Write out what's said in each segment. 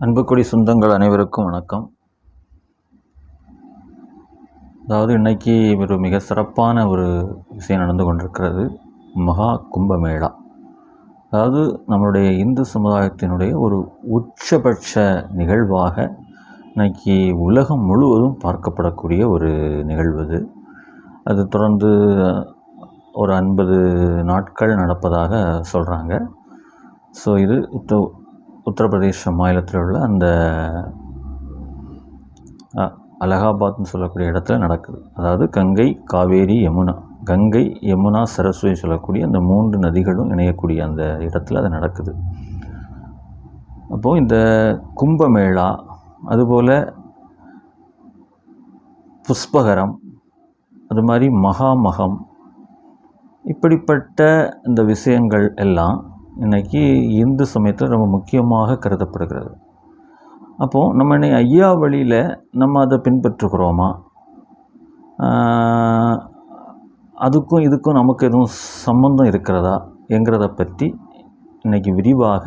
அன்புக்குடி சொந்தங்கள் அனைவருக்கும் வணக்கம். அதாவது இன்னைக்கு ஒரு மிக சிறப்பான ஒரு விஷயம் நடந்து கொண்டிருக்கிறது மகா கும்பமேளா. அதாவது நம்மளுடைய இந்து சமுதாயத்தினுடைய ஒரு உச்சபட்ச நிகழ்வாக இன்னைக்கு உலகம் முழுவதும் பார்க்கப்படக்கூடிய ஒரு நிகழ்வு அது அது தொடர்ந்து ஒரு ஐம்பது நாட்கள் நடப்பதாக சொல்கிறாங்க ஸோ இது உத்த உத்தரப்பிரதேச மாநிலத்தில் உள்ள அந்த அ, அலகாபாத்னு சொல்லக்கூடிய இடத்துல நடக்குது. அதாவது கங்கை காவேரி யமுனா. கங்கை யமுனா சரஸ்வதி சொல்லக்கூடிய அந்த மூன்று நதிகளும் இணையக்கூடிய அந்த இடத்துல அது நடக்குது. அப்போது இந்த கும்பமேளா அதுபோல் புஷ்பகரம் அது மாதிரி மகாமகம் இப்படிப்பட்ட இந்த விஷயங்கள் எல்லாம் இன்றைக்கி இந்து சமயத்தில் ரொம்ப முக்கியமாக கருதப்படுகிறது. அப்போது நம்ம இன்னைக்கு ஐயா வழியில் நம்ம அதை பின்பற்றுகிறோமா? அதுக்கும் இதுக்கும் நமக்கு எதுவும் சம்மந்தம் இருக்கிறதா என்கிறத பற்றி இன்னைக்கு விரிவாக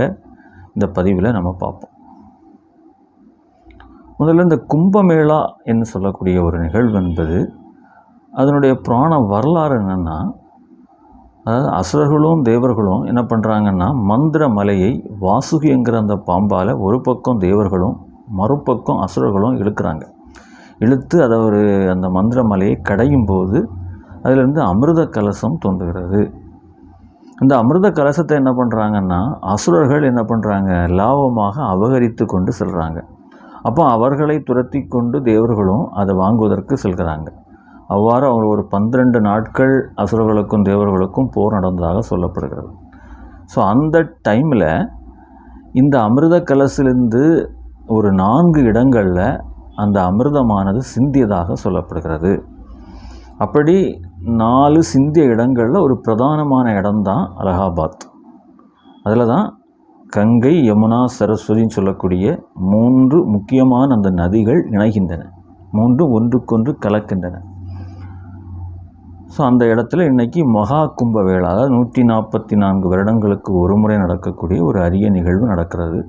இந்த பதிவில் நம்ம பார்ப்போம். முதல்ல இந்த கும்பமேளா என்று சொல்லக்கூடிய ஒரு நிகழ்வு என்பது அதனுடைய புராண வரலாறு என்னென்னா அதாவது அசுரர்களும் தேவர்களும் என்ன பண்ணுறாங்கன்னா மந்திர மலையை வாசுகி என்கிற அந்த பாம்பால் ஒரு பக்கம் தேவர்களும் மறுபக்கம் அசுரர்களும் இழுக்கிறாங்க. இழுத்து அதை ஒரு அந்த மந்திர மலையை கடையும் போது அதிலிருந்து அமிர்த கலசம் தோன்றுகிறது. இந்த அமிர்த கலசத்தை என்ன பண்ணுறாங்கன்னா அசுரர்கள் என்ன பண்ணுறாங்க லாபமாக அபகரித்து கொண்டு செல்கிறாங்க அப்போ அவர்களை துரத்தி கொண்டு தேவர்களும் அதை வாங்குவதற்கு செல்கிறாங்க. அவ்வாறு அவர் ஒரு பன்னிரண்டு நாட்கள் அசுரர்களுக்கும் தேவர்களுக்கும் போர் நடந்ததாக சொல்லப்படுகிறது. ஸோ அந்த டைமில் இந்த அமிர்த கலசிலிருந்து ஒரு நான்கு இடங்களில் அந்த அமிர்தமானது சிந்தியதாக சொல்லப்படுகிறது. அப்படி நாலு சிந்திய இடங்களில் ஒரு பிரதானமான இடம்தான் அலகாபாத். அதில் தான் கங்கை யமுனா சரஸ்வதின்னு சொல்லக்கூடிய மூன்று முக்கியமான அந்த நதிகள் இணைகின்றன. மூன்று ஒன்றுக்கொன்று கலக்கின்றன. ஸோ அந்த இடத்துல இன்னைக்கு மகா கும்பவேளா அதாவது நூற்றி நாற்பத்தி நான்கு வருடங்களுக்கு ஒரு முறை நடக்கக்கூடிய ஒரு அரிய நிகழ்வு நடக்கிறது.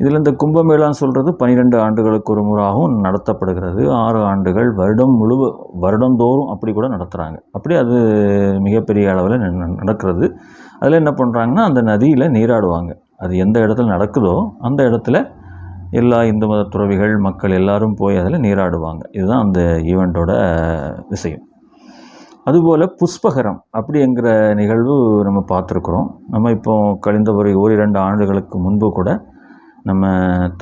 இதில் இந்த கும்பமேளான்னு சொல்கிறது பன்னிரெண்டு ஆண்டுகளுக்கு ஒரு முறையாகவும் நடத்தப்படுகிறது. ஆறு ஆண்டுகள் வருடம் முழு வருடந்தோறும் அப்படி கூட நடத்துகிறாங்க அப்படி அது மிகப்பெரிய அளவில் நடக்கிறது. அதில் என்ன பண்ணுறாங்கன்னா அந்த நதியில் நீராடுவாங்க. அது எந்த இடத்துல நடக்குதோ அந்த இடத்துல எல்லா இந்து மத துறவிகள் மக்கள் எல்லாரும் போய் அதில் நீராடுவாங்க. இதுதான் அந்த ஈவெண்ட்டோட விஷயம். அதுபோல் புஷ்பகரம் அப்படிங்கிற நிகழ்வு நம்ம பார்த்துருக்குறோம். நம்ம இப்போ கழிந்த ஒரு ஓரிரண்டு ஆண்டுகளுக்கு முன்பு கூட நம்ம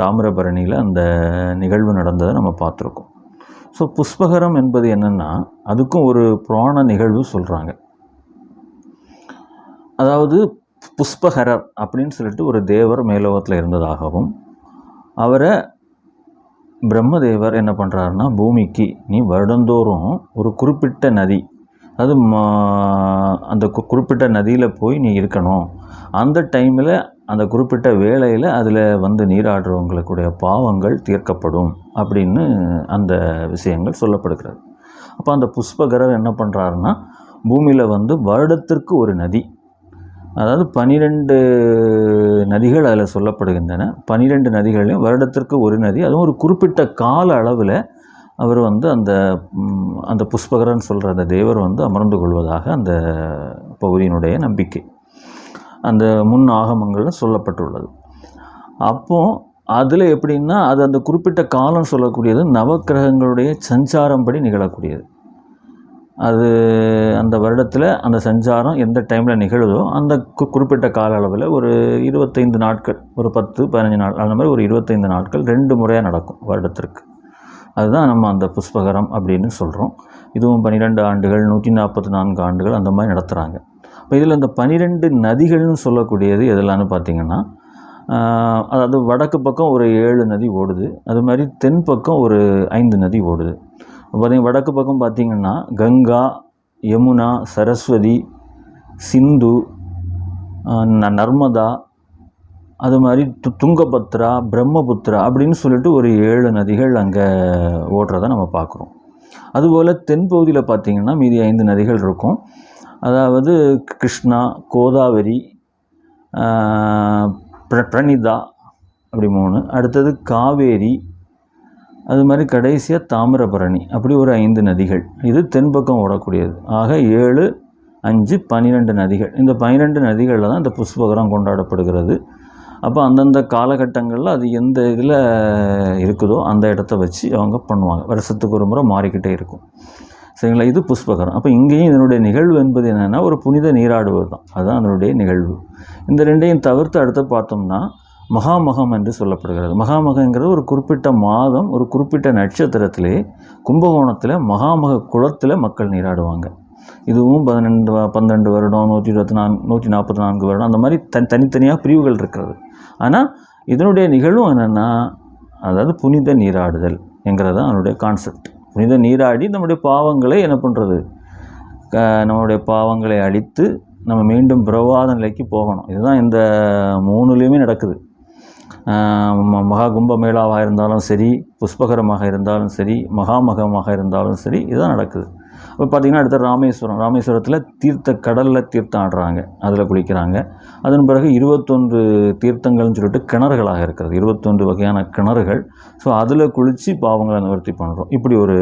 தாமிரபரணியில் அந்த நிகழ்வு நடந்ததை நம்ம பார்த்துருக்கோம். ஸோ புஷ்பகரம் என்பது என்னென்னா அதுக்கும் ஒரு புராண நிகழ்வு சொல்கிறாங்க அதாவது புஷ்பகரர் அப்படின்னு சொல்லிட்டு ஒரு தேவர் மேலோகத்தில் இருந்ததாகவும் அவரை பிரம்மதேவர் என்ன பண்ணுறாருன்னா பூமிக்கு நீ வருடந்தோறும் ஒரு குறிப்பிட்ட நதி அது அந்த கு- குறிப்பிட்ட நதியில் போய் நீ இருக்கணும். அந்த டைமில் அந்த குறிப்பிட்ட வேளையில் அதில் வந்து நீராடுறவங்களுக்குடைய பாவங்கள் தீர்க்கப்படும் அப்படின்னு அந்த விஷயங்கள் சொல்லப்படுகிறது. அப்போ அந்த புஷ்பகரர் என்ன பண்ணுறாருன்னா பூமியில் வந்து வருடத்திற்கு ஒரு நதி அதாவது பனிரெண்டு நதிகள் அதில் சொல்லப்படுகின்றன. பனிரெண்டு நதிகளையும் வருடத்திற்கு ஒரு நதி அதுவும் ஒரு குறிப்பிட்ட கால அளவில் அவர் வந்து அந்த அந்த புஷ்பகரன் சொல்கிற அந்த தேவர் வந்து அமர்ந்து கொள்வதாக அந்த பகுதியினுடைய நம்பிக்கை. அந்த முன் ஆகமங்களில் சொல்லப்பட்டுள்ளது. அப்போ அதில் எப்படின்னா அது அந்த குறிப்பிட்ட காலம் சொல்லக்கூடியது நவக்கிரகங்களுடைய சஞ்சாரம் படி நிகழக்கூடியது. அது அந்த வருடத்தில் அந்த சஞ்சாரம் எந்த டைமில் நிகழுதோ அந்த கு- குறிப்பிட்ட கால அளவில் ஒரு இருபத்தைந்து நாட்கள் ஒரு பத்து பதினஞ்சு நாள் அந்த மாதிரி ஒரு இருபத்தைந்து நாட்கள் ரெண்டு முறையாக நடக்கும் வருடத்திற்கு. அதுதான் நம்ம அந்த புஷ்பகரம் அப்படின்னு சொல்கிறோம் இதுவும் பன்னிரெண்டு ஆண்டுகள் நூற்றி நாற்பத்தி நான்கு ஆண்டுகள் அந்த மாதிரி நடத்துகிறாங்க இப்போ இதில் இந்த பன்னிரெண்டு நதிகள்னு சொல்லக்கூடியது எதெல்லாம்னு பார்த்திங்கன்னா அதாவது வடக்கு பக்கம் ஒரு ஏழு நதி ஓடுது அது மாதிரி தென் பக்கம் ஒரு ஐந்து நதி ஓடுது. பார்த்திங்க வடக்கு பக்கம் பார்த்திங்கன்னா கங்கா யமுனா சரஸ்வதி சிந்து நர்மதா அது மாதிரி து துங்கபத்ரா பிரம்மபுத்திரா அப்படின்னு சொல்லிட்டு ஒரு ஏழு நதிகள் அங்கே ஓடுறத நம்ம பார்க்குறோம் அதுபோல் தென்பகுதியில் பார்த்தீங்கன்னா மீதி ஐந்து நதிகள் இருக்கும். அதாவது கிருஷ்ணா கோதாவரி பிர- பிரணிதா அப்படி மூணு. அடுத்தது காவேரி அது மாதிரி கடைசியாக தாமிரபரணி அப்படி ஒரு ஐந்து நதிகள். இது தென்பக்கம் ஓடக்கூடியது. ஆக ஏழு அஞ்சு பன்னிரெண்டு நதிகள். இந்த பன்னிரெண்டு நதிகளில் தான் இந்த புஷ்பகரம் கொண்டாடப்படுகிறது. அப்போ அந்தந்த காலகட்டங்களில் அது எந்த இதில் இருக்குதோ அந்த இடத்த வச்சு அவங்க பண்ணுவாங்க. வருஷத்துக்கு ஒரு முறை மாறிக்கிட்டே இருக்கும். சரிங்களா? இது புஷ்பகரம். அப்போ இங்கேயும் இதனுடைய நிகழ்வு என்பது என்னென்னா ஒரு புனித நீராடுவது தான். அதுதான் அதனுடைய நிகழ்வு. இந்த ரெண்டையும் தவிர்த்து அடுத்து பார்த்தோம்னா மகாமகம் என்று சொல்லப்படுகிறது. மகாமகங்கிறது ஒரு குறிப்பிட்ட மாதம் ஒரு குறிப்பிட்ட நட்சத்திரத்திலே கும்பகோணத்தில் மகாமக குளத்தில் மக்கள் நீராடுவாங்க. இதுவும் பதினெண்டு பன்னெண்டு வருடம் நூற்றி இருபத்தி நான்கு நூற்றி நாற்பத்தி நான்கு வருடம் அந்த மாதிரி தனி தனித்தனியாக பிரிவுகள் இருக்கிறது. ஆனால் இதனுடைய நிகழ்வும் என்னென்னா அதாவது புனித நீராடுதல் என்கிறது தான் அதனுடைய கான்செப்ட் புனித நீராடி நம்முடைய பாவங்களை என்ன பண்ணுறது நம்மளுடைய பாவங்களை அழித்து நம்ம மீண்டும் பிரவாத நிலைக்கு போகணும். இதுதான் இந்த மூணுலேயுமே நடக்குது. ம- மகா கும்பமேளாவாக இருந்தாலும் சரி புஷ்பகரமாக இருந்தாலும் சரி மகாமகமாக இருந்தாலும் சரி இதுதான் நடக்குது. இப்போ பார்த்திங்கன்னா அடுத்த ராமேஸ்வரம். ராமேஸ்வரத்தில் தீர்த்த கடலில் தீர்த்தம் ஆடுறாங்க அதில் குளிக்கிறாங்க. அதன் பிறகு இருபத்தொன்று தீர்த்தங்கள்னு சொல்லிட்டு கிணறுகளாக இருக்கிறது. இருபத்தொன்று வகையான கிணறுகள். ஸோ அதில் குளித்து பாவங்களை நிவர்த்தி பண்ணுறோம் இப்படி ஒரு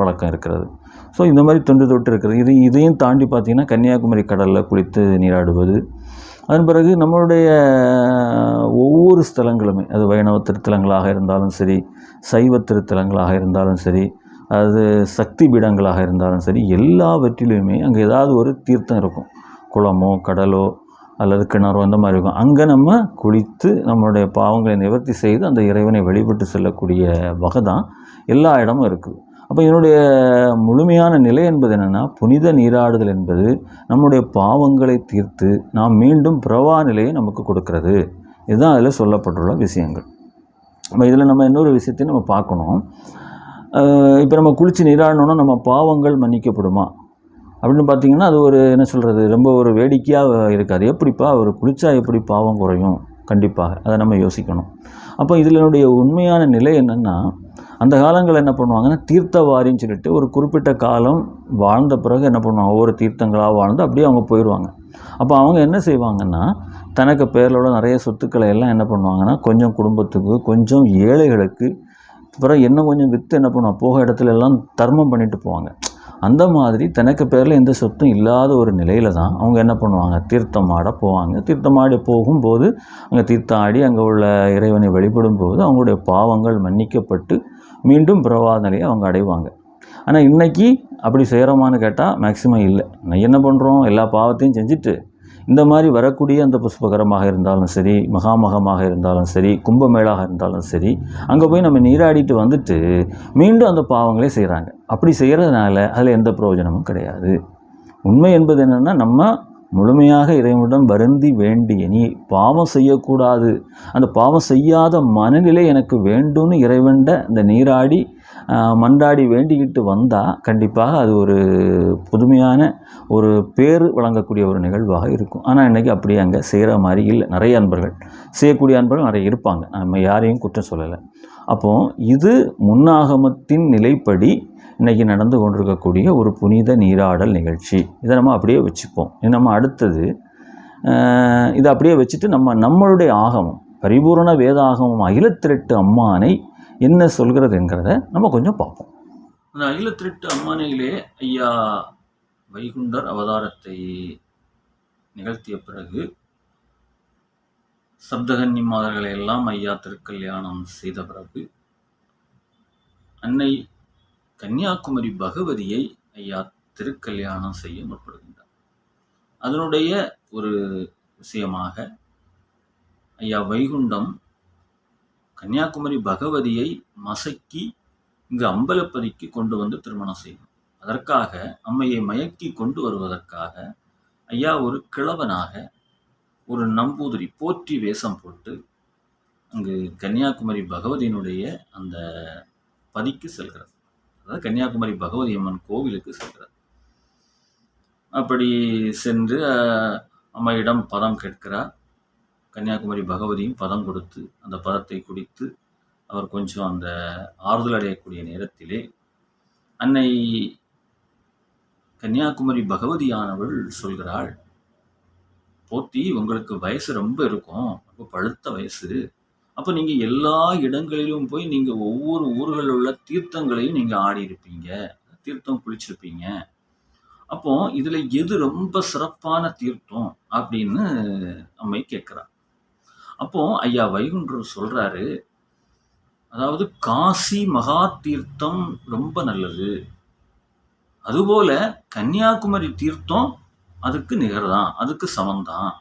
பழக்கம் இருக்கிறது. ஸோ இந்த மாதிரி தொன்று தொட்டு இருக்கிறது. இது இதையும் தாண்டி பார்த்திங்கன்னா கன்னியாகுமரி கடலில் குளித்து நீராடுவது. அதன் பிறகு நம்மளுடைய ஒவ்வொரு ஸ்தலங்களுமே அது வைணவ திருத்தலங்களாக இருந்தாலும் சரி சைவ திருத்தலங்களாக இருந்தாலும் சரி அது சக்தி பீடங்களாக இருந்தாலும் சரி எல்லாவற்றிலுமே அங்கே ஏதாவது ஒரு தீர்த்தம் இருக்கும். குளமோ கடலோ அல்லது கிணறோ அந்த மாதிரி இருக்கும். அங்கே நம்ம குளித்து நம்மளுடைய பாவங்களை நிவர்த்தி செய்து அந்த இறைவனை வழிபட்டு செல்லக்கூடிய வகை தான் எல்லா இடமும் இருக்குது. அப்போ என்னுடைய முழுமையான நிலை என்பது என்னென்னா புனித நீராடுதல் என்பது நம்முடைய பாவங்களை தீர்த்து நாம் மீண்டும் பிரவா நிலையை நமக்கு கொடுக்கறது. இதுதான் அதில் சொல்லப்பட்டுள்ள விஷயங்கள். நம்ம இதில் நம்ம இன்னொரு விஷயத்தையும் நம்ம பார்க்கணும். இப்போ நம்ம குளித்து நீராடணுன்னா நம்ம பாவங்கள் மன்னிக்கப்படுமா? அப்படின்னு பார்த்தீங்கன்னா அது ஒரு என்ன சொல்கிறது ரொம்ப ஒரு வேடிக்கையாக இருக்காது. எப்படிப்பா அவர் குளித்தா எப்படி பாவம் குறையும்? கண்டிப்பாக அதை நம்ம யோசிக்கணும். அப்போ இதனுடைய உண்மையான நிலை என்னென்னா அந்த காலங்களில் என்ன பண்ணுவாங்கன்னா தீர்த்தவாரின்னு சொல்லிட்டு ஒரு குறிப்பிட்ட காலம் வாழ்ந்த பிறகு என்ன பண்ணுவாங்க ஒவ்வொரு தீர்த்தங்களாக வாழ்ந்து அப்படியே அவங்க போயிடுவாங்க அப்போ அவங்க என்ன செய்வாங்கன்னா தனக்கு பேரோட நிறைய சொத்துக்களை எல்லாம் என்ன பண்ணுவாங்கன்னா கொஞ்சம் குடும்பத்துக்கு கொஞ்சம் ஏழைகளுக்கு அப்புறம் இன்னும் கொஞ்சம் விற்று என்ன பண்ணுவோம் போக இடத்துல எல்லாம் தர்மம் பண்ணிட்டு போவாங்க. அந்த மாதிரி தனக்கு பேரில் எந்த சொத்தும் இல்லாத ஒரு நிலையில் தான் அவங்க என்ன பண்ணுவாங்க? தீர்த்தம் ஆட போவாங்க. தீர்த்தம் ஆடி போகும்போது அங்கே தீர்த்தம் ஆடி அங்கே உள்ள இறைவனை வழிபடும் போது அவங்களுடைய பாவங்கள் மன்னிக்கப்பட்டு மீண்டும் பிரவாத நிலையை அவங்க அடைவாங்க. ஆனால் இன்னைக்கு அப்படி செய்கிறோமான்னு கேட்டால் மேக்சிமம் இல்லை. நான் என்ன பண்ணுறோம்? எல்லா பாவத்தையும் செஞ்சுட்டு இந்த மாதிரி வரக்கூடிய அந்த புஷ்பகரமாக இருந்தாலும் சரி மகாமகமாக இருந்தாலும் சரி கும்பமேளாக இருந்தாலும் சரி அங்கே போய் நம்ம நீராடிட்டு வந்துட்டு மீண்டும் அந்த பாவங்களே செய்கிறாங்க அப்படி செய்கிறதுனால அதில் எந்த பிரயோஜனமும் கிடையாது. உண்மை என்பது என்னென்னா நம்ம முழுமையாக இறைவனிடம் வருந்தி வேண்டி இனி பாவம் செய்யக்கூடாது. அந்த பாவம் செய்யாத மனநிலை எனக்கு வேண்டும்னு இறைவன்ட இந்த நீராடி மன்றாடி வேண்டிக்கிட்டு வந்தால் கண்டிப்பாக அது ஒரு புதுமையான ஒரு பேர் வழங்கக்கூடிய ஒரு நிகழ்வாக இருக்கும். ஆனால் இன்றைக்கி அப்படி அங்கே செய்கிற மாதிரி இல்லை. நிறைய அன்பர்கள் செய்யக்கூடிய அன்பர்கள் நிறைய இருப்பாங்க. நம்ம யாரையும் குற்றம் சொல்லலை. அப்போது இது முன்னாகமத்தின் நிலைப்படி இன்றைக்கி நடந்து கொண்டிருக்கக்கூடிய ஒரு புனித நீராடல் நிகழ்ச்சி. இதை நம்ம அப்படியே வச்சுப்போம். இது நம்ம அடுத்தது. இதை அப்படியே வச்சுட்டு நம்ம நம்மளுடைய ஆகமம் பரிபூரண வேதாகமம் அகிலத்திரட்டு அம்மானை என்ன சொல்கிறதுங்கிறத நம்ம கொஞ்சம் பார்ப்போம். அந்த அகிலத்திரட்டு அம்மானையிலே ஐயா வைகுண்டர் அவதாரத்தை நிகழ்த்திய பிறகு சப்தகன்னிமாதர்களை எல்லாம் ஐயா திருக்கல்யாணம் செய்த பிறகு அன்னை கன்னியாகுமரி பகவதியை ஐயா திருக்கல்யாணம் செய்ய முற்படுகின்றார். அதனுடைய ஒரு விஷயமாக ஐயா வைகுண்டம் கன்னியாகுமரி பகவதியை மசக்கி இங்கு அம்பலப்பதிக்கு கொண்டு வந்து திருமணம் செய்யும் அதற்காக அம்மையை மயக்கி கொண்டு வருவதற்காக ஐயா ஒரு கிழவனாக ஒரு நம்பூதிரி போற்றி வேஷம் போட்டு அங்கு கன்னியாகுமரி பகவதியினுடைய அந்த பதிக்கு செல்கிறது அதாவது கன்னியாகுமரி பகவதி அம்மன் கோவிலுக்கு செல்கிறது அப்படி சென்று அம்மையிடம் பதம் கேட்கிறார். கன்னியாகுமரி பகவதியும் பதம் கொடுத்து அந்த பதத்தை குடித்து அவர் கொஞ்சம் அந்த ஆறுதல் அடையக்கூடிய நேரத்திலே அன்னை கன்னியாகுமரி பகவதியானவள் சொல்கிறாள் போத்தி உங்களுக்கு வயசு ரொம்ப இருக்கும் ரொம்ப பழுத்த வயசு. அப்போ நீங்கள் எல்லா இடங்களிலும் போய் நீங்கள் ஒவ்வொரு ஊர்களில் உள்ள தீர்த்தங்களையும் நீங்கள் ஆடி இருப்பீங்க தீர்த்தம் குளிச்சிருப்பீங்க. அப்போ இதில் எது ரொம்ப சிறப்பான தீர்த்தம்? அப்படின்னு அம்மை கேட்குறா. அப்போ ஐயா வைகுண்டர் சொல்கிறாரு அதாவது காசி மகா தீர்த்தம் ரொம்ப நல்லது. அதுபோல கன்னியாகுமரி தீர்த்தம் அதுக்கு நிகர்தான் அதுக்கு சமந்தான்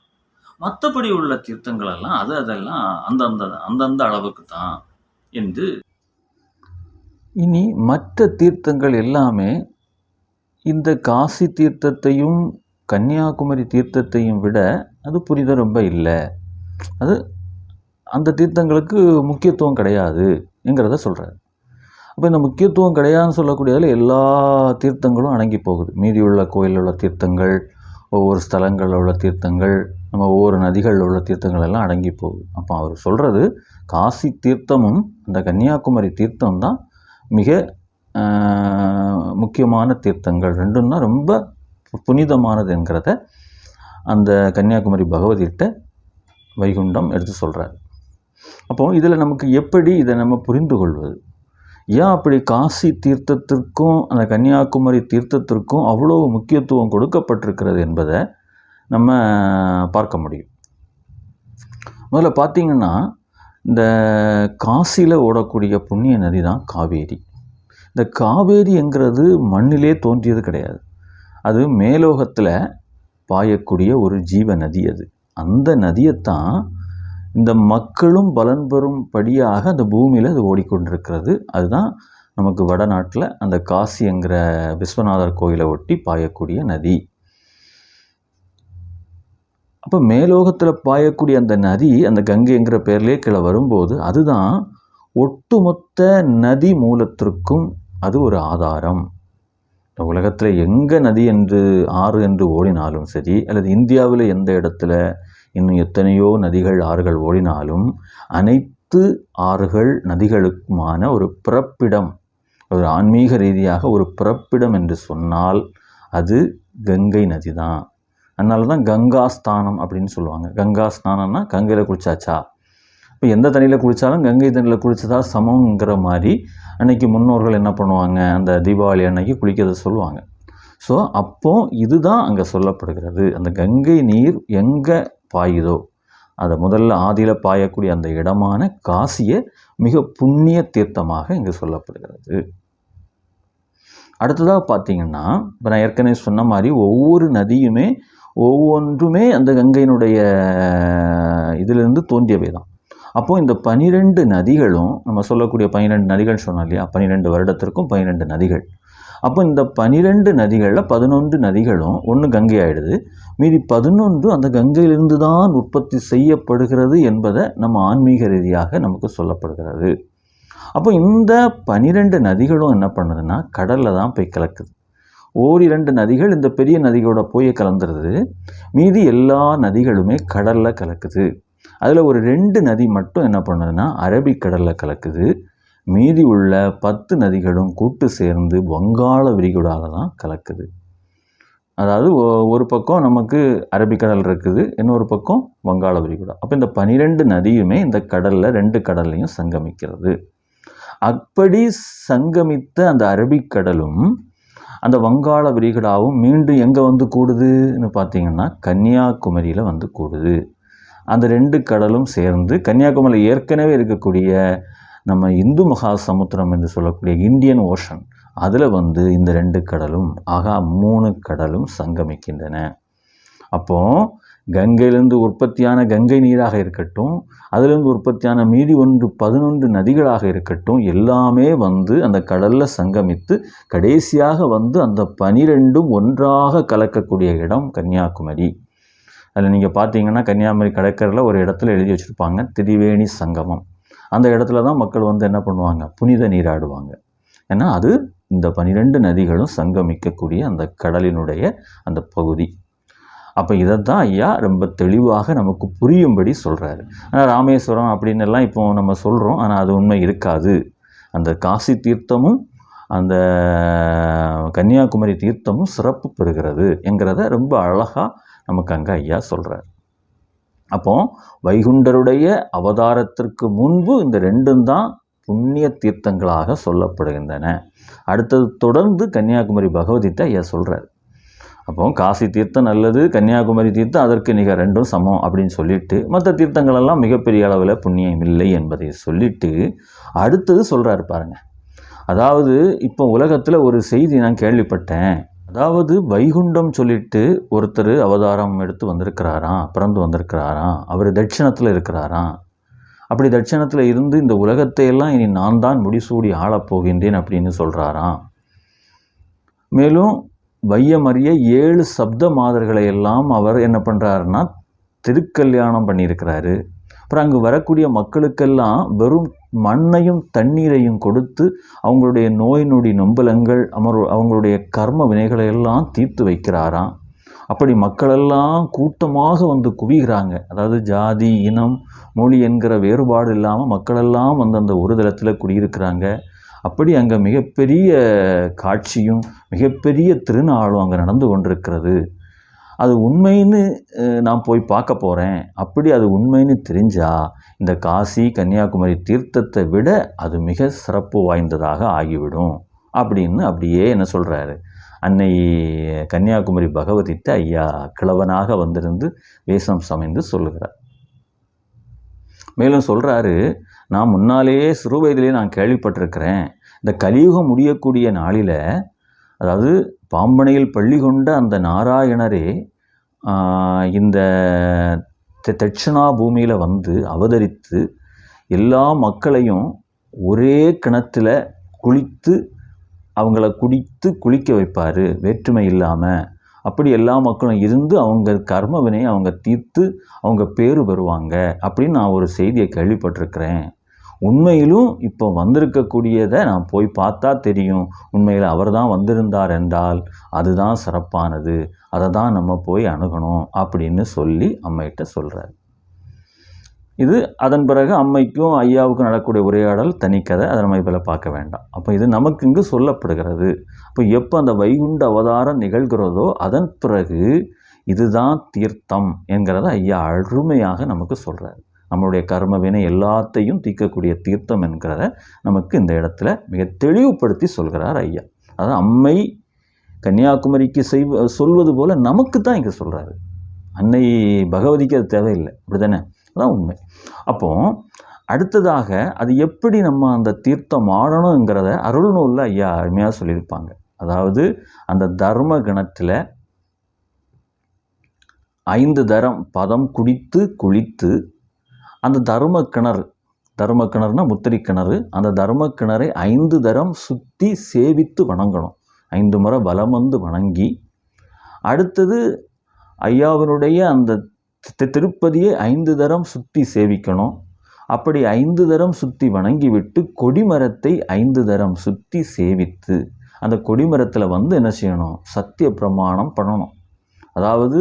மற்றபடி உள்ள தீர்த்தங்கள் எல்லாம் அது அதெல்லாம் அந்தந்த அந்தந்த அளவுக்கு தான் என்று இனி மற்ற தீர்த்தங்கள் எல்லாமே இந்த காசி தீர்த்தத்தையும் கன்னியாகுமரி தீர்த்தத்தையும் விட அது புரித ரொம்ப இல்லை. அது அந்த தீர்த்தங்களுக்கு முக்கியத்துவம் கிடையாது என்கிறத சொல்கிறார் அப்போ இந்த முக்கியத்துவம் கிடையாதுன்னு சொல்லக்கூடியதில் எல்லா தீர்த்தங்களும் அடங்கி போகுது. மீதி உள்ள கோயிலில் உள்ள தீர்த்தங்கள் ஒவ்வொரு ஸ்தலங்களில் உள்ள தீர்த்தங்கள் நம்ம ஒவ்வொரு நதிகளில் உள்ள தீர்த்தங்கள் எல்லாம் அடங்கி போகுது. அப்போ அவர் சொல்கிறது காசி தீர்த்தமும் இந்த கன்னியாகுமரி தீர்த்தம் தான் மிக முக்கியமான தீர்த்தங்கள். ரெண்டும் தான் ரொம்ப புனிதமானது என்கிறத அந்த கன்னியாகுமரி பகவதிகிட்ட வைகுண்டம் எடுத்து சொல்கிறார் அப்போ இதில் நமக்கு எப்படி இதை நம்ம புரிந்து கொள்வது? ஏன் அப்படி காசி தீர்த்தத்திற்கும் அந்த கன்னியாகுமரி தீர்த்தத்திற்கும் அவ்வளோ முக்கியத்துவம் கொடுக்கப்பட்டிருக்கிறது என்பதை நம்ம பார்க்க முடியும். முதல்ல பார்த்திங்கன்னா இந்த காசியில் ஓடக்கூடிய புண்ணிய நதி தான் காவேரி. இந்த காவேரிங்கிறது மண்ணிலே தோன்றியது கிடையாது. அது மேலோகத்தில் பாயக்கூடிய ஒரு ஜீவ நதி அது. அந்த நதியைத்தான் இந்த மக்களும் பலன் பெறும் படியாக அந்த பூமியில் அது ஓடிக்கொண்டிருக்கிறது. அதுதான் நமக்கு வடநாட்டில் அந்த காசிங்கிற விஸ்வநாதர் கோயிலை ஒட்டி பாயக்கூடிய நதி. அப்போ மேலோகத்தில் பாயக்கூடிய அந்த நதி அந்த கங்கைங்கிற பேர்லேயே கீழே வரும்போது அதுதான் ஒட்டுமொத்த நதி மூலத்திற்கும் அது ஒரு ஆதாரம். இந்த உலகத்தில் எங்கே நதி என்று ஆறு என்று ஓடினாலும் சரி அல்லது இந்தியாவில் எந்த இடத்துல இன்னும் எத்தனையோ நதிகள் ஆறுகள் ஓடினாலும் அனைத்து ஆறுகள் நதிகளுக்குமான ஒரு பிறப்பிடம் ஒரு ஆன்மீக ரீதியாக ஒரு பிறப்பிடம் என்று சொன்னால் அது கங்கை நதி தான் அதனால தான் கங்கா ஸ்தானம் அப்படின்னு சொல்லுவாங்க. கங்கா ஸ்நானம்னா கங்கையில் குளிச்சாச்சா? இப்போ எந்த தண்ணியில் குளித்தாலும் கங்கை தண்ணியில் குளித்ததா சமங்கிற மாதிரி அன்னைக்கு முன்னோர்கள் என்ன பண்ணுவாங்க? அந்த தீபாவளி அன்னைக்கு குளிக்கிறத சொல்லுவாங்க. ஸோ அப்போது இதுதான் அங்கே சொல்லப்படுகிறது. அந்த கங்கை நீர் எங்கே பாயுதோ? அதை முதல்ல ஆதியில் பாயக்கூடிய அந்த இடமான காசியை மிக புண்ணிய தீர்த்தமாக இங்கே சொல்லப்படுகிறது. அடுத்ததாக பார்த்தீங்கன்னா இப்போ நான் ஏற்கனவே சொன்ன மாதிரி ஒவ்வொரு நதியுமே ஒவ்வொன்றுமே அந்த கங்கையினுடைய இதிலிருந்து தோன்றியவை தான் அப்போது இந்த பனிரெண்டு நதிகளும் நம்ம சொல்லக்கூடிய பனிரெண்டு நதிகள் சொன்னோம் இல்லையா? பனிரெண்டு வருடத்திற்கும் பனிரெண்டு நதிகள். அப்போ இந்த பனிரெண்டு நதிகளில் பதினொன்று நதிகளும் ஒன்று கங்கை ஆகிடுது மீதி பதினொன்று அந்த கங்கையிலிருந்து தான் உற்பத்தி செய்யப்படுகிறது என்பதை நம்ம ஆன்மீக ரீதியாக நமக்கு சொல்லப்படுகிறது. அப்போ இந்த பனிரெண்டு நதிகளும் என்ன பண்ணுதுன்னா கடலில் தான் போய் கலக்குது. ஓரிரண்டு நதிகள் இந்த பெரிய நதிகளோட போய் கலந்துருது. மீதி எல்லா நதிகளுமே கடலில் கலக்குது. அதில் ஒரு ரெண்டு நதி மட்டும் என்ன பண்ணுதுன்னா அரபிக்கடலில் கலக்குது. மீதி உள்ள பத்து நதிகளும் கூட்டு சேர்ந்து வங்காள விரிகுடாவில் தான் கலக்குது. அதாவது ஒரு பக்கம் நமக்கு அரபிக்கடல் இருக்குது இன்னொரு பக்கம் வங்காள விரிகுடா. அப்போ இந்த பனிரெண்டு நதியுமே இந்த கடலில் ரெண்டு கடல்லையும் சங்கமிக்கிறது. அப்படி சங்கமித்த அந்த அரபிக்கடலும் அந்த வங்காள விரிகுடாவும் மீண்டும் எங்கே வந்து கூடுதுன்னு பார்த்தீங்கன்னா கன்னியாகுமரியில் வந்து கூடுது. அந்த ரெண்டு கடலும் சேர்ந்து கன்னியாகுமரியில் ஏற்கனவே இருக்கக்கூடிய நம்ம இந்து மகா சமுத்திரம் என்று சொல்லக்கூடிய இந்தியன் ஓஷன் அதில் வந்து இந்த ரெண்டு கடலும் ஆகா மூணு கடலும் சங்கமிக்கின்றன. அப்போது கங்கையிலிருந்து உற்பத்தியான கங்கை நீராக இருக்கட்டும் அதிலிருந்து உற்பத்தியான மீதி ஒன்று பதினொன்று நதிகளாக இருக்கட்டும் எல்லாமே வந்து அந்த கடலில் சங்கமித்து கடைசியாக வந்து அந்த பனிரெண்டும் ஒன்றாக கலக்கக்கூடிய இடம் கன்னியாகுமரி. அதில் நீங்கள் பார்த்தீங்கன்னா கன்னியாகுமரி கடற்கரையில் ஒரு இடத்துல எழுதி வச்சுருப்பாங்க திரிவேணி சங்கமம். அந்த இடத்துல தான் மக்கள் வந்து என்ன பண்ணுவாங்க? புனித நீராடுவாங்க ஏன்னா அது இந்த பனிரெண்டு நதிகளும் சங்கமிக்கக்கூடிய அந்த கடலினுடைய அந்த பகுதி. அப்போ இதை தான் ஐயா ரொம்ப தெளிவாக நமக்கு புரியும்படி சொல்கிறாரு ஆனால் ராமேஸ்வரம் அப்படின்னு எல்லாம் இப்போ நம்ம சொல்கிறோம் ஆனால் அது உண்மை இருக்காது. அந்த காசி தீர்த்தமும் அந்த கன்னியாகுமரி தீர்த்தமும் சிறப்பு பெறுகிறது என்கிறத ரொம்ப அழகாக நமக்கு அங்கே ஐயா சொல்கிறார் அப்போ வைகுண்டருடைய அவதாரத்திற்கு முன்பு இந்த ரெண்டும் தான் புண்ணிய தீர்த்தங்களாக சொல்லப்படுகின்றன. அடுத்தது தொடர்ந்து கன்னியாகுமரி பகவதித்தை ஐயா சொல்கிறார் அப்போ காசி தீர்த்தம் நல்லது கன்னியாகுமரி தீர்த்தம் அதற்கு நிகர் ரெண்டும் சமம் அப்படின்னு சொல்லிட்டு மற்ற தீர்த்தங்களெல்லாம் மிகப்பெரிய அளவில் புண்ணியம் இல்லை என்பதை சொல்லிட்டு அடுத்தது சொல்கிறாரு பாருங்க. அதாவது இப்போ உலகத்தில் ஒரு செய்தி நான் கேள்விப்பட்டேன். அதாவது வைகுண்டம் சொல்லிட்டு ஒருத்தர் அவதாரம் எடுத்து வந்திருக்கிறாராம் பிறந்து வந்திருக்கிறாராம் அவர் தட்சிணத்தில் இருக்கிறாராம். அப்படி தட்சிணத்தில் இருந்து இந்த உலகத்தையெல்லாம் இனி நான் தான் முடிசூடி ஆளப் போகின்றேன் அப்படின்னு சொல்கிறாராம் மேலும் வையமறிய ஏழு சப்த மாதர்களை எல்லாம் அவர் என்ன பண்ணுறாருன்னா திருக்கல்யாணம் பண்ணியிருக்கிறாரு. அப்புறம் அங்கு வரக்கூடிய மக்களுக்கெல்லாம் வெறும் மண்ணையும் தண்ணீரையும் கொடுத்து அவங்களுடைய நோய் நொடி நொம்பலங்கள் அமர் அவங்களுடைய கர்ம வினைகளை எல்லாம் தீர்த்து வைக்கிறாராம். அப்படி மக்களெல்லாம் கூட்டமாக வந்து குவிகிறாங்க. அதாவது ஜாதி இனம் மொழி என்கிற வேறுபாடு இல்லாமல் மக்களெல்லாம் வந்து அந்த ஒரு தளத்தில் குடியிருக்கிறாங்க. அப்படி அங்கே மிகப்பெரிய காட்சியும் மிகப்பெரிய திருநாளும் அங்கே நடந்து கொண்டிருக்கிறது. அது உண்மைன்னு நான் போய் பார்க்க போகிறேன் அப்படி அது உண்மைன்னு தெரிஞ்சால் இந்த காசி கன்னியாகுமரி தீர்த்தத்தை விட அது மிக சிறப்பு வாய்ந்ததாக ஆகிவிடும். அப்படின்னு அப்படியே என்ன சொல்கிறாரு அன்னை கன்னியாகுமரி பகவதித்த ஐயா கிழவனாக வந்திருந்து வேஷம் சமைந்து சொல்லுகிறார். மேலும் சொல்கிறாரு நான் முன்னாலேயே சிறு வயதிலே நான் கேள்விப்பட்டிருக்கிறேன். இந்த கலியுகம் முடியக்கூடிய நாளில் அதாவது பாம்பனையில் பள்ளி கொண்ட அந்த நாராயணரே இந்த தட்சிணா பூமியில் வந்து அவதரித்து எல்லா மக்களையும் ஒரே கிணத்துல குளித்து அவங்கள குடித்து குளிக்க வைப்பார் வேற்றுமை இல்லாமல் அப்படி எல்லா மக்களும் இருந்து அவங்க கர்மவினை அவங்க தீர்த்து அவங்க பேறு பெறுவாங்க அப்படின்னு நான் ஒரு செய்தியை கேள்விப்பட்டிருக்கிறேன். உண்மையிலும் இப்போ வந்திருக்கக்கூடியதை நான் போய் பார்த்தா தெரியும். உண்மையில் அவர் தான் வந்திருந்தார் என்றால் அதுதான் சிறப்பானது. அதை தான் நம்ம போய் அணுகணும் அப்படின்னு சொல்லி அம்மைகிட்ட சொல்கிறார் இது அதன் பிறகு அம்மைக்கும் ஐயாவுக்கும் நடக்கக்கூடிய உரையாடல் தனிக்கதை. அதை நம்ம இப்போ பார்க்க வேண்டாம். அப்போ இது நமக்கு இங்கு சொல்லப்படுகிறது. அப்போ எப்போ அந்த வைகுண்ட அவதாரம் நிகழ்கிறதோ அதன் பிறகு இதுதான் தீர்த்தம் என்கிறத ஐயா அருமையாக நமக்கு சொல்கிறார் நம்மளுடைய கர்ம வினை எல்லாத்தையும் தீர்க்கக்கூடிய தீர்த்தம் என்கிறத நமக்கு இந்த இடத்துல மிக தெளிவுபடுத்தி சொல்கிறார் ஐயா. அதாவது அம்மை கன்னியாகுமரிக்கு செய்வ சொல்வது போல் நமக்கு தான் இங்கே சொல்கிறாரு அன்னை பகவதிக்கு அது தேவையில்லை. அப்படிதானே அதான் உண்மை. அப்போ அடுத்ததாக அது எப்படி நம்ம அந்த தீர்த்தம் ஆடணுங்கிறத அருள் நூலில் ஐயா அருமையாக சொல்லியிருப்பாங்க. அதாவது அந்த தர்ம கணத்தில் ஐந்து தரம் பதம் குடித்து குளித்து அந்த தர்ம கிணறு. தர்ம கிணறுனா முத்திரி கிணறு. அந்த தர்ம கிணறை ஐந்து தரம் சுற்றி சேவித்து வணங்கணும். ஐந்து முறை வலம் வந்து வணங்கி. அடுத்தது ஐயாவினுடைய அந்த திருப்பதியை ஐந்து தரம் சுற்றி சேவிக்கணும். அப்படி ஐந்து தரம் சுற்றி வணங்கிவிட்டு கொடிமரத்தை ஐந்து தரம் சுற்றி சேவித்து அந்த கொடிமரத்தில் வந்து என்ன செய்யணும்? சத்திய பிரமாணம் பண்ணணும். அதாவது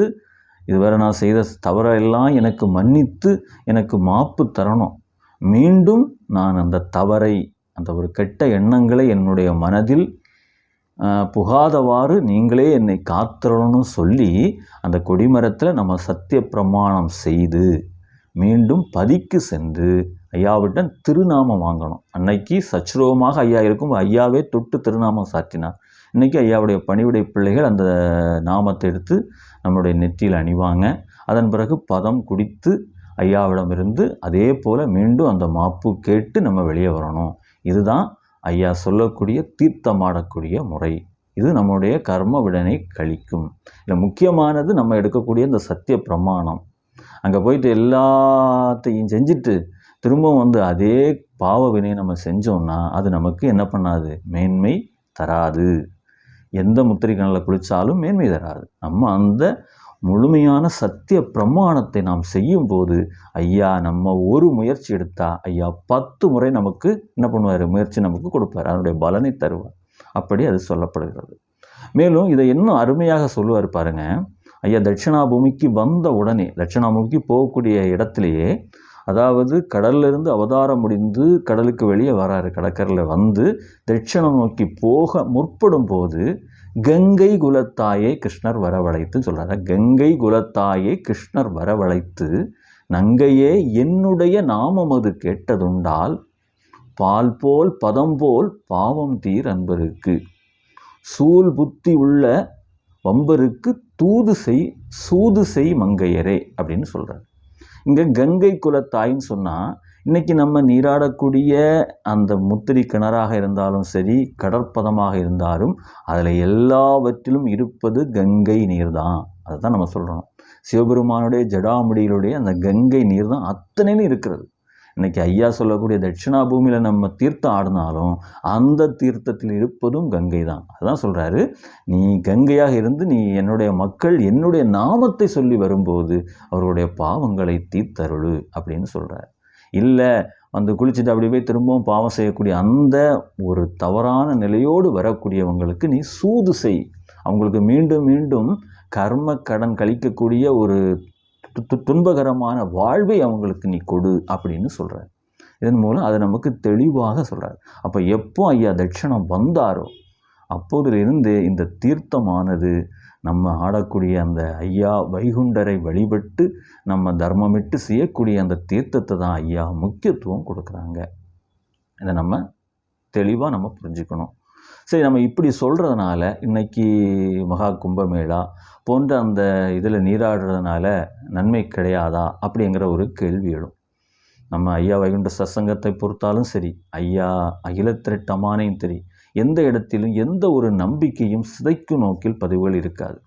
இதுவரை நான் செய்த தவறெல்லாம் எனக்கு மன்னித்து எனக்கு மாப்பு தரணும். மீண்டும் நான் அந்த தவறை அந்த ஒரு கெட்ட எண்ணங்களை என்னுடைய மனதில் புகாதவாறு நீங்களே என்னை காத்திரணும்னு சொல்லி அந்த கொடிமரத்தில் நம்ம சத்திய பிரமாணம் செய்து மீண்டும் பதிக்கு சென்று ஐயாவிட்டன் திருநாமம் வாங்கணும். அன்னைக்கு சச்சுரவமாக ஐயா இருக்கும். ஐயாவே தொட்டு திருநாமம் சாற்றினார். இன்றைக்கி ஐயாவுடைய பணிவுடைய பிள்ளைகள் அந்த நாமத்தை எடுத்து நம்மளுடைய நெற்றியில் அணிவாங்க. அதன் பிறகு பதம் குடித்து ஐயாவிடமிருந்து அதே போல் மீண்டும் அந்த மாப்பு கேட்டு நம்ம வெளியே வரணும். இதுதான் ஐயா சொல்லக்கூடிய தீர்த்தமாடக்கூடிய முறை. இது நம்முடைய கர்ம விடனை கழிக்கும். இதில் முக்கியமானது நம்ம எடுக்கக்கூடிய இந்த சத்திய பிரமாணம். அங்கே போயிட்டு எல்லாத்தையும் செஞ்சுட்டு திரும்பவும் வந்து அதே பாவ வினை நம்ம செஞ்சோம்னா அது நமக்கு என்ன பண்ணாது? மேன்மை தராது. எந்த முத்திரிக்கணில் குளித்தாலும் மேன்மை தராது. நம்ம அந்த முழுமையான சத்திய பிரமாணத்தை நாம் செய்யும் போது ஐயா நம்ம ஒரு முயற்சி எடுத்தா ஐயா பத்து முறை நமக்கு என்ன பண்ணுவார்? முயற்சி நமக்கு கொடுப்பார். அதனுடைய பலனை தருவார். அப்படி அது சொல்லப்படுகிறது. மேலும் இதை இன்னும் அருமையாக சொல்லுவார் பாருங்க. ஐயா தட்சிணாபூமிக்கு வந்த உடனே தட்சிணாபூமிக்கு போகக்கூடிய இடத்திலேயே அதாவது கடல்லிருந்து அவதாரம் முடிந்து கடலுக்கு வெளியே வராரு கடற்கரையில் வந்து தட்சிணம் நோக்கி போக முற்படும் போது கங்கை குலத்தாயை கிருஷ்ணர் வரவழைத்துன்னு சொல்கிறார் கங்கை குலத்தாயை கிருஷ்ணர் வரவழைத்து நங்கையே என்னுடைய நாமமது கேட்டதுண்டால் பால் போல் பதம் போல் பாவம் தீர் அன்பருக்கு. சூல் புத்தி உள்ள வம்பருக்கு தூது செய் சூது செய் மங்கையரே அப்படின்னு சொல்கிறார் இங்கே கங்கை குலத்தாயின்னு சொன்னால் இன்றைக்கி நம்ம நீராடக்கூடிய அந்த முத்திரி கிணறாக இருந்தாலும் சரி கடற்பதமாக இருந்தாலும் அதில் எல்லாவற்றிலும் இருப்பது கங்கை நீர் தான் அதை தான் நம்ம சொல்கிறோம் சிவபெருமானுடைய ஜடாமுடியிலுடைய அந்த கங்கை நீர் தான் அத்தனைன்னு இருக்கிறது. இன்னைக்கு ஐயா சொல்லக்கூடிய தட்சிணா பூமியில் நம்ம தீர்த்தம் ஆடினாலும் அந்த தீர்த்தத்தில் இருப்பதும் கங்கை தான் அதான் சொல்கிறாரு நீ கங்கையாக இருந்து நீ என்னுடைய மக்கள் என்னுடைய நாமத்தை சொல்லி வரும்போது அவர்களுடைய பாவங்களை தீர்த்தருளு அப்படின்னு சொல்கிறார் இல்லை வந்து குளிச்சுட்டு அப்படி போய் திரும்பவும் பாவம் செய்யக்கூடிய அந்த ஒரு தவறான நிலையோடு வரக்கூடியவங்களுக்கு நீ சூது செய். அவங்களுக்கு மீண்டும் மீண்டும் கர்ம கடன் கழிக்கக்கூடிய ஒரு துன்பகரமான வாழ்வை அவங்களுக்கு நீ கொடு அப்படின்னு சொல்கிறார் இதன் மூலம் அதை நமக்கு தெளிவாக சொல்கிறார் அப்போ எப்போ ஐயா தட்சணம் வந்தாரோ அப்போதிலிருந்து இந்த தீர்த்தமானது நம்ம ஆடக்கூடிய அந்த ஐயா வைகுண்டரை வழிபட்டு நம்ம தர்மமிட்டு செய்யக்கூடிய அந்த தீர்த்தத்தை தான் ஐயா முக்கியத்துவம் கொடுக்குறாங்க. இதை நம்ம தெளிவாக நம்ம புரிஞ்சுக்கணும். சரி நம்ம இப்படி சொல்கிறதுனால இன்றைக்கி மகா கும்பமேளா போன்ற அந்த இதில் நீராடுறதுனால நன்மை கிடையாதா அப்படிங்கிற ஒரு கேள்வி எழும். நம்ம ஐயா வைகுண்ட சசங்கத்தை பொறுத்தாலும் சரி ஐயா அகிலத்திரட்டமானையும் சரி எந்த இடத்திலும் எந்த ஒரு நம்பிக்கையும் சிதைக்கும் நோக்கில் பதிவுகள் இருக்காது.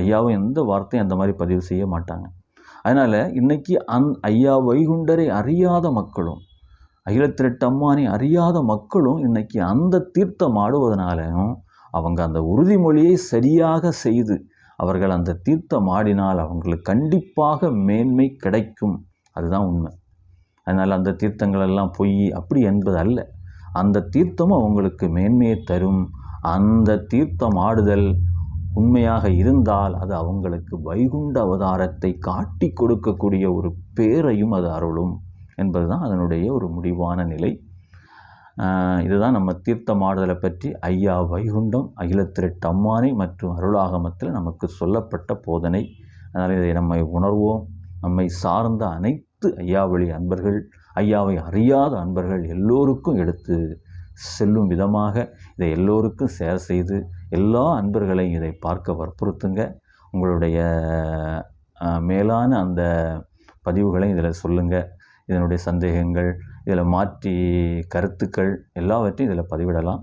ஐயாவும் எந்த வார்த்தையும் அந்த மாதிரி பதிவு செய்ய மாட்டாங்க. அதனால் இன்னைக்கு அந் ஐயா வைகுண்டரை அறியாத மக்களும் அகிலத்திரட்டம்மானை அறியாத மக்களும் இன்றைக்கி அந்த தீர்த்தம் ஆடுவதனாலையும் அவங்க அந்த உறுதிமொழியை சரியாக செய்து அவர்கள் அந்த தீர்த்தம் ஆடினால் அவங்களுக்கு கண்டிப்பாக மேன்மை கிடைக்கும். அதுதான் உண்மை. அதனால் அந்த தீர்த்தங்கள் எல்லாம் பொய் அப்படி என்பது அல்ல. அந்த தீர்த்தமும் அவங்களுக்கு மேன்மையை தரும். அந்த தீர்த்தம் ஆடுதல் உண்மையாக இருந்தால் அது அவங்களுக்கு வைகுண்ட அவதாரத்தை காட்டி கொடுக்கக்கூடிய ஒரு பேரையும் அது அருளும் என்பதுதான் அதனுடைய ஒரு முடிவான நிலை. இதுதான் நம்ம தீர்த்தமாடுதலை பற்றி ஐயா வைகுண்டம் அகிலத்திரட்டு அம்மானை மற்றும் அருளாகமத்தில் நமக்கு சொல்லப்பட்ட போதனை. அதனால் இதை நம்மை உணர்வோம். நம்மை சார்ந்த அனைத்து ஐயாவழி அன்பர்கள் ஐயாவை அறியாத அன்பர்கள் எல்லோருக்கும் எடுத்து செல்லும் விதமாக இதை எல்லோருக்கும் சேர் செய்து எல்லா அன்பர்களையும் இதை பார்க்க வற்புறுத்துங்க. உங்களுடைய மேலான அந்த பதிவுகளை இதில் சொல்லுங்கள் இதனுடைய சந்தேகங்கள் இதில் மாற்றி கருத்துக்கள் எல்லாவற்றையும் இதில் பதிவிடலாம்.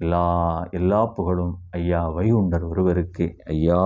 எல்லா எல்லா புகழும் ஐயா வைகுண்டர் ஒருவருக்கு. ஐயா